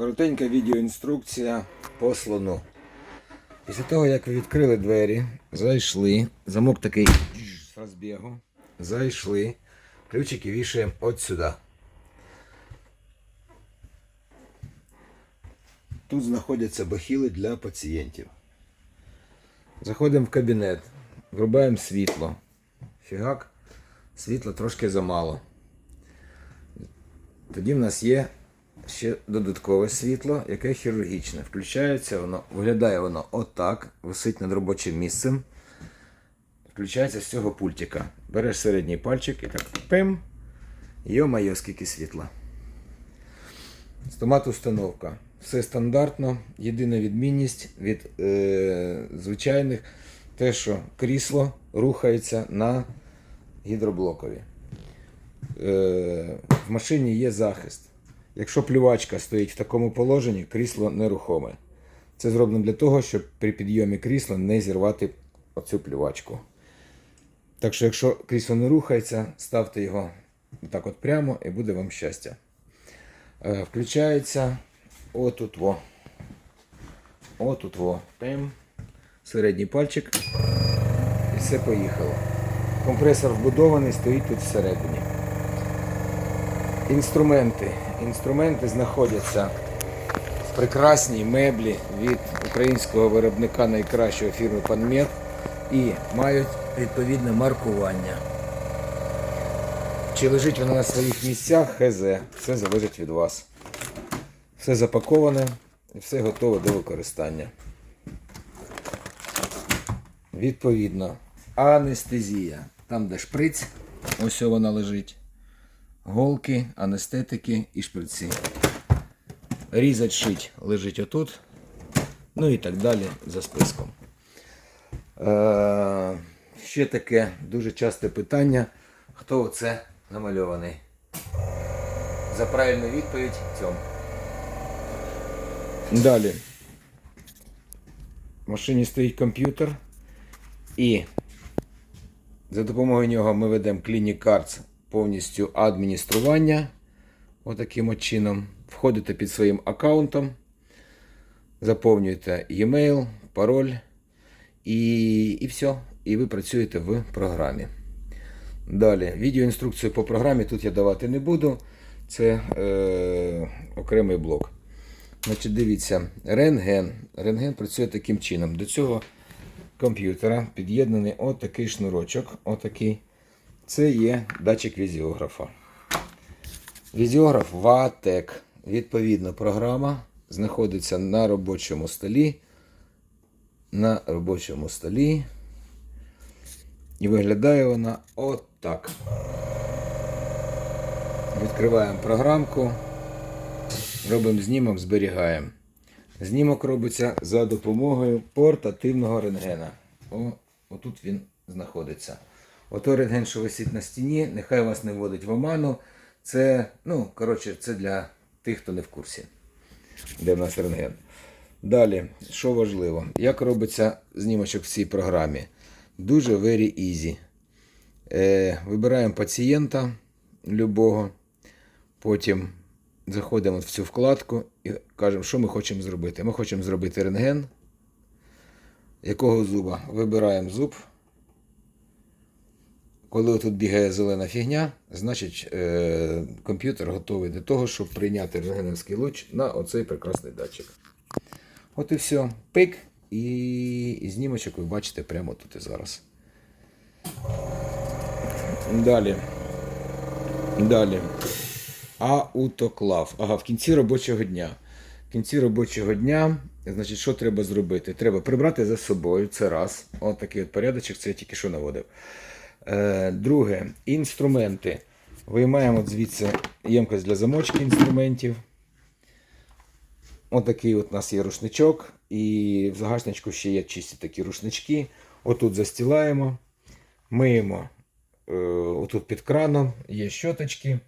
Коротенька відеоінструкція по слону. Після того, як ви відкрили двері, зайшли, замок такий з розбігу, зайшли, ключики вішаємо от сюди. Тут знаходяться бахіли для пацієнтів. Заходимо в кабінет, врубаємо світло. Фігак, світла трошки замало. Тоді в нас є ще додаткове світло, яке хірургічне. Включається воно, виглядає воно отак, висить над робочим місцем. Включається з цього пультика. Береш середній пальчик і так пим. Йо-майо, скільки світла. Стомат установка. Все стандартно. Єдина відмінність від е, звичайних те, що крісло рухається на гідроблокові. Е, в машині є захист. Якщо плювачка стоїть в такому положенні, крісло нерухоме. Це зроблено для того, щоб при підйомі крісла не зірвати оцю плювачку. Так що, якщо крісло не рухається, ставте його так от прямо і буде вам щастя. Е, Включається отут во. Отут во. Пим. Середній пальчик. І все поїхало. Компресор вбудований, стоїть тут всередині. Інструменти. Інструменти знаходяться в прекрасній меблі від українського виробника найкращої фірми Панмет і мають відповідне маркування. Чи лежить вона на своїх місцях, хз. Все залежить від вас. Все запаковане і все готове до використання. Відповідно, анестезія. Там, де шприць, ось вона лежить. Голки, анестетики і шприці. Різать шить лежить отут. Ну і так далі за списком. Е, ще таке дуже часте питання. Хто оце намальований? За правильну відповідь цьому. Далі. В машині стоїть комп'ютер. І за допомогою нього ми ведемо Clinic Cards повністю адміністрування. Отаким от чином. Входите під своїм аккаунтом, заповнюєте e-mail, пароль і, і все. І ви працюєте в програмі. Далі, відеоінструкцію по програмі тут я давати не буду. Це е, окремий блок. Значить, дивіться, рентген. Рентген працює таким чином. До цього комп'ютера під'єднаний отакий шнурочок. Отакий. Це є датчик візіографа. Візіограф ВАТЕК. Відповідно, програма знаходиться на робочому столі. На робочому столі. І виглядає вона отак. Відкриваємо програмку. Робимо знімок, зберігаємо. Знімок робиться за допомогою портативного рентгена. О, отут він знаходиться. Ото рентген, що висить на стіні, нехай вас не вводить в оману. Це, ну, коротше, це для тих, хто не в курсі, де в нас рентген. Далі, що важливо, як робиться знімочок в цій програмі? Дуже very easy. Е, вибираємо пацієнта любого, потім заходимо в цю вкладку і кажемо, що ми хочемо зробити. Ми хочемо зробити рентген. Якого зуба? Вибираємо зуб. Коли тут бігає зелена фігня, значить е, комп'ютер готовий до того, щоб прийняти рентгенівський луч на оцей прекрасний датчик. От і все. Пик. І знімочок ви бачите прямо тут і зараз. Далі. Далі. Аутоклав. Ага, в кінці робочого дня. В кінці робочого дня, значить, що треба зробити? Треба прибрати за собою. Це раз. От такий от порядочок, це я тільки що наводив. Е, друге, інструменти. Виймаємо звідси ємкость для замочки інструментів. Отакий от у нас є рушничок. І в загашничку ще є чисті такі рушнички. Отут застілаємо, миємо е, отут під краном, є щоточки.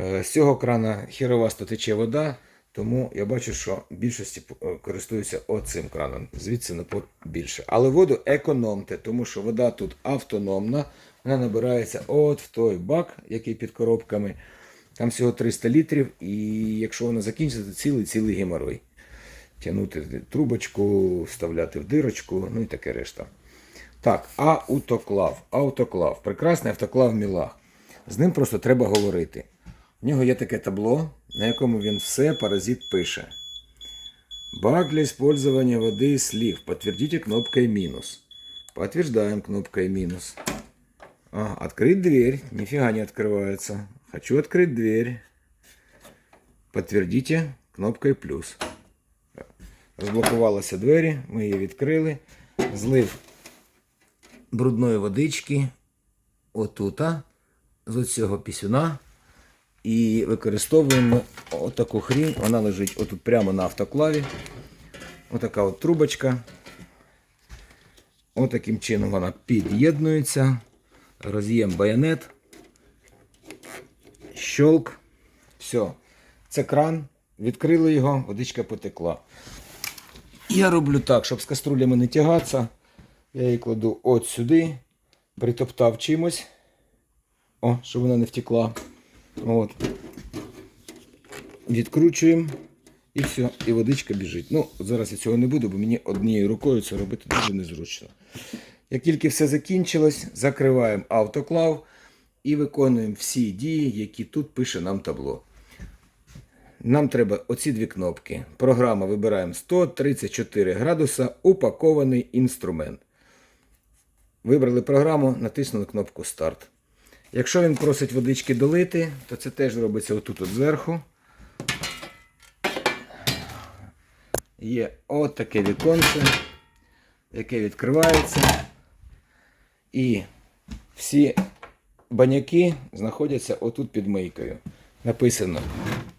Е, з цього крана хіровасто тече вода, тому я бачу, що більшості е, користуються оцим краном. Звідси на більше. Але воду економте, тому що вода тут автономна, вона набирається от в той бак, який під коробками. Там всього 300 літрів, і якщо воно закінчиться, то цілий цілий геморой. Тягнути трубочку, вставляти в дирочку, ну і таке решта. Так, аутоклав. Аутоклав. Прекрасний автоклав Мілах. З ним просто треба говорити. В нього є таке табло, на якому він все паразит пише. Баг для использования воды и слив. Подтвердите кнопкой минус. Подтверждаем кнопкой минус. А, открыть дверь. Нифига не открывается. Хочу открыть дверь. Подтвердите кнопкой плюс. Розблокувалися двері, ми її відкрили. Злив брудної водички отута, з цього пісюна. І використовуємо отаку хрінь. Вона лежить отут прямо на автоклаві. Отака от трубочка. Отаким чином вона під'єднується. Роз'єм баянет. Щолк. Все. Це кран. Відкрили його, водичка потекла. Я роблю так, щоб з каструлями не тягатися. Я її кладу от сюди, притоптав чимось. О, щоб вона не втекла. От. Відкручуємо. І все, і водичка біжить. Ну, зараз я цього не буду, бо мені однією рукою це робити дуже незручно. Як тільки все закінчилось, закриваємо автоклав і виконуємо всі дії, які тут пише нам табло. Нам треба оці дві кнопки. Програма вибираємо 134 градуса, упакований інструмент. Вибрали програму, натиснули кнопку Старт. Якщо він просить водички долити, то це теж робиться отут от зверху. Є от таке віконце, яке відкривається. І всі баняки знаходяться отут під мийкою. Написано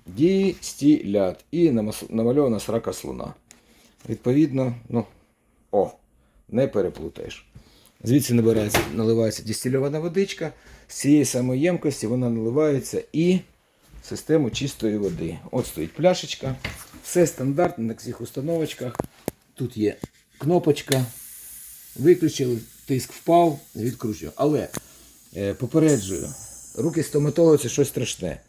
дістілят і намальована срака слона. Відповідно, ну, о, не переплутаєш. Звідси набирається, наливається дистильована водичка. З цієї самої ємкості вона наливається і в систему чистої води. От стоїть пляшечка. Все стандартно на всіх установочках. Тут є кнопочка. Виключили, тиск впав, відкручую. Але е, попереджую, руки стоматолога це щось страшне.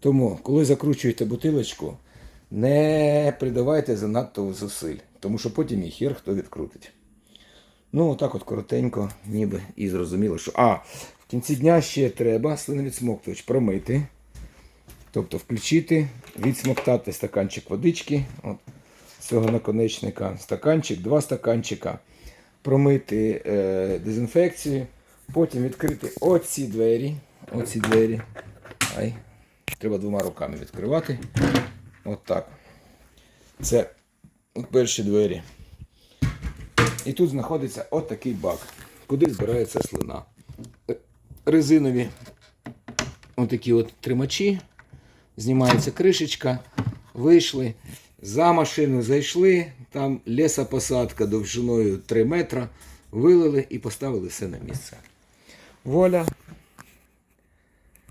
Тому, коли закручуєте бутилочку, не придавайте занадто зусиль, тому що потім і хер хто відкрутить. Ну, отак от коротенько, ніби і зрозуміло, що. А, в кінці дня ще треба слиновідсмоктувач промити. Тобто включити, відсмоктати стаканчик водички. От, з цього наконечника. Стаканчик, два стаканчика. Промити е, дезінфекцію. Потім відкрити оці двері. Оці двері. Ай. Треба двома руками відкривати. От. Це перші двері. І тут знаходиться от бак, куди збирається слина. Е, Резинові отакі от тримачі. Знімається кришечка. Вийшли. За машину зайшли. Там лісопосадка довжиною 3 метра. Вилили і поставили все на місце. Воля.